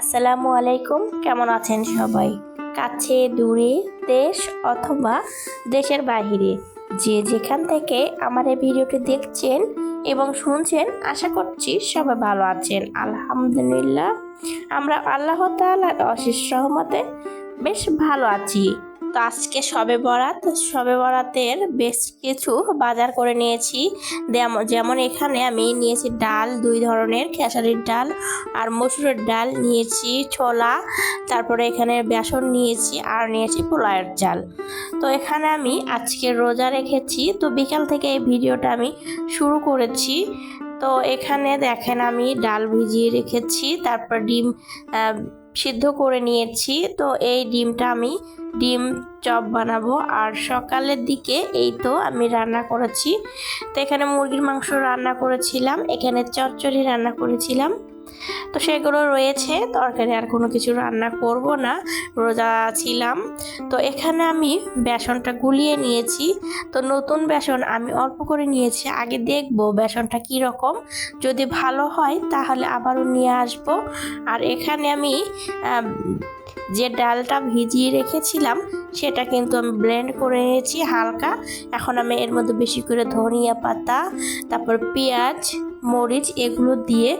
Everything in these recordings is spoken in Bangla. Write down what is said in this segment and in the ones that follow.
আসসালামু আলাইকুম, কেমন আছেন সবাই? কাছে, দূরে, দেশ অথবা দেশের বাহিরে যে যেখান থেকে আমার এই ভিডিওটি দেখছেন এবং শুনছেন, আশা করছি সবাই ভালো আছেন। আলহামদুলিল্লাহ, আমরা আল্লাহ তাআলার অশেষ সহমতে বেশ ভালো আছি। তো আজকে সবে বরাত, সবে বরাতের বেশ কিছু বাজার করে নিয়েছি। যেমন এখানে আমি নিয়েছি ডাল, দুই ধরনের, খেসারির ডাল আর মসুরের ডাল নিয়েছি, ছোলা, তারপরে এখানে বেসন নিয়েছি আর নিয়েছি পোলায়ের চাল। তো এখানে আমি আজকে রোজা রেখেছি, তো বিকাল থেকে এই ভিডিওটা আমি শুরু করেছি। তো এখানে দেখেন আমি ডাল ভিজিয়ে রেখেছি, তারপর ডিম সিদ্ধ করে নিয়েছি। তো এই ডিমটা আমি ডিম চপ বানাবো। আর সকালের দিকে এই তো আমি রান্না করেছি। তো এখানে মুরগির মাংস রান্না করেছিলাম, এখানে চচ্চড়ি রান্না করেছিলাম। তো সেগুলো রয়েছে, তরকারি আর কোনো কিছু রান্না করব না, রোজা ছিলাম। তো এখানে আমি বেসনটা গুলিয়ে নিয়েছি। তো নতুন বেসন আমি অল্প করে নিয়েছি, আগে দেখব বেসনটা কি রকম যদি ভালো হয় তাহলে আবারও নিয়ে আসব। আর এখানে আমি যে ডালটা ভিজিয়ে রেখেছিলাম সেটা কিন্তু আমি ব্লেন্ড করে নিয়েছি হালকা। এখন আমি এর মধ্যে বেশি করে ধনিয়া পাতা, তারপর পেঁয়াজ, মরিচ এগুলো দিয়ে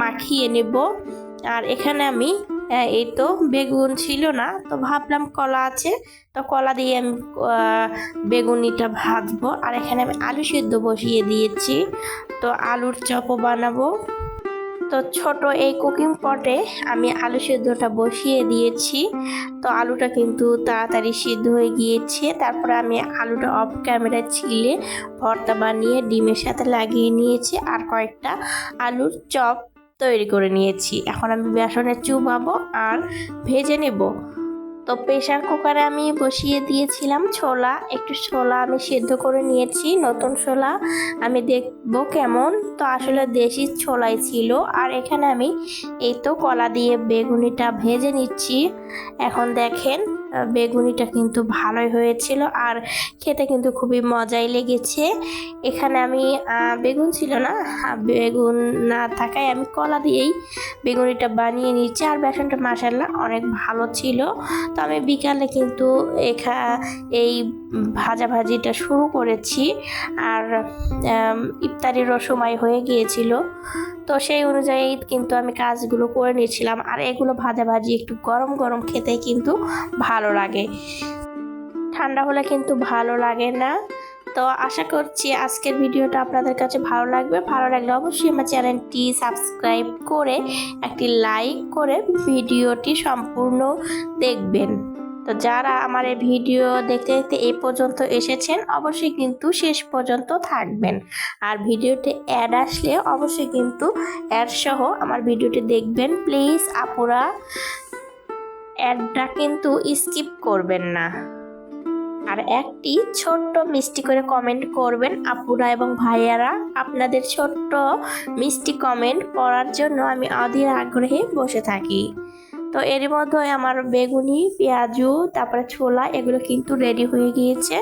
মাখিয়ে নেব। আর এখানে আমি এই তো বেগুন ছিল না, তো ভাবলাম কলা আছে, তো কলা দিয়ে আমি বেগুনিটা ভাজবো। আর এখানে আমি আলু সেদ্ধ বসিয়ে দিয়েছি, তো আলুর চপও বানাবো। তো ছোট এই কুকিং পটে আমি আলু সিদ্ধটা বসিয়ে দিয়েছি। তো আলুটা কিন্তু তাড়াতাড়ি সিদ্ধ হয়ে গিয়েছে। তারপরে আমি আলুটা অফ ক্যামেরা ছিলে ভর্তা বানিয়ে ডিমের সাথে লাগিয়ে নিয়েছি আর কয়েকটা আলুর চপ তৈরি করে নিয়েছি। এখন আমি বেসনে চুবাবো আর ভেজে নেব। তো প্রেশার কুকারে আমি বসিয়ে দিয়েছিলাম ছোলা। একটু ছোলা আমি সেদ্ধ করে নিয়েছি, নতুন ছোলা। আমি দেখব কেমন। তো আসলে দেশি ছোলাই ছিল। আর এখানে আমি এই তো কলা দিয়ে বেগুনিটা ভেজে নিচ্ছি। এখন দেখেন বেগুনিটা কিন্তু ভালোই হয়েছিল আর খেতে কিন্তু খুবই মজাই লেগেছে। এখানে আমি বেগুন ছিল না বেগুন না থাকায় আমি কলা দিয়েই বেগুনিটা বানিয়ে নিচ্ছি আর বেসনটা মাসাল্লাহ অনেক ভালো ছিল। তো আমি বিকালে কিন্তু এখা, এই ভাজাভাজিটা শুরু করেছি আর ইফতারিরও সময় হয়ে গিয়েছিল। তো সেই অনুযায়ী কিন্তু আমি কাজগুলো করে নিয়েছিলাম আর এগুলো ভাজাভাজি একটু গরম গরম খেতে কিন্তু ভালো লাগে। ঠান্ডা হলে কিন্তু ভালো লাগে না। তো আশা করছি আজকের ভিডিওটা আপনাদের কাছে ভালো লাগবে। ভালো লাগলে অবশ্যই আমার চ্যানেলটি সাবস্ক্রাইব করে একটি লাইক করে ভিডিওটি সম্পূর্ণ দেখবেন। তো যারা আমার এই ভিডিও দেখতে দেখতে এ পর্যন্ত এসেছেন, অবশ্যই কিন্তু শেষ পর্যন্ত থাকবেন। আর ভিডিওতে অ্যাড আসলে অবশ্যই কিন্তু অ্যাড সহ আমার ভিডিওটি দেখবেন। প্লিজ আপুরা অ্যাডটা কিন্তু স্কিপ করবেন না। আর একটি ছোট্ট মিষ্টি করে কমেন্ট করবেন আপুরা এবং ভাইয়ারা। আপনাদের ছোট্ট মিষ্টি কমেন্ট পড়ার জন্য আমি অধীর আগ্রহে বসে থাকি। তো এর মধ্যে আমার বেগুনি, পেঁয়াজু, তারপরে ছোলা, এগুলো কিন্তু রেডি হয়ে গিয়েছে।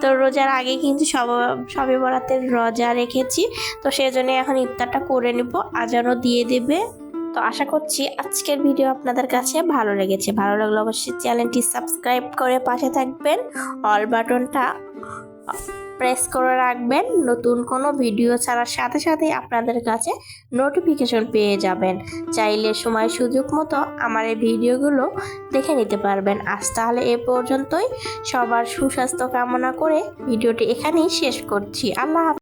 তো রোজার আগে কিন্তু সব, সবে বরাতের রোজা রেখেছি। তো সেই জন্য এখন ইফতারটা করে নেব। আজানও দিয়ে দেবে। তো আশা করছি আজকের ভিডিও আপনাদের কাছে ভালো লেগেছে। ভালো লাগলে অবশ্যই চ্যানেলটি সাবস্ক্রাইব করে পাশে থাকবেন। অল বাটনটা প্রেস করে রাখবেন। নতুন কোনো ভিডিও ছাড়ার সাথে সাথে আপনাদের কাছে নোটিফিকেশন পেয়ে যাবেন। চাইলে সময় সুযোগ মতো আমার এই ভিডিওগুলো দেখে নিতে পারবেন। আজ তাহলে এ পর্যন্তই। সবার সুস্বাস্থ্য কামনা করে ভিডিওটি এখানেই শেষ করছি। আল্লাহ।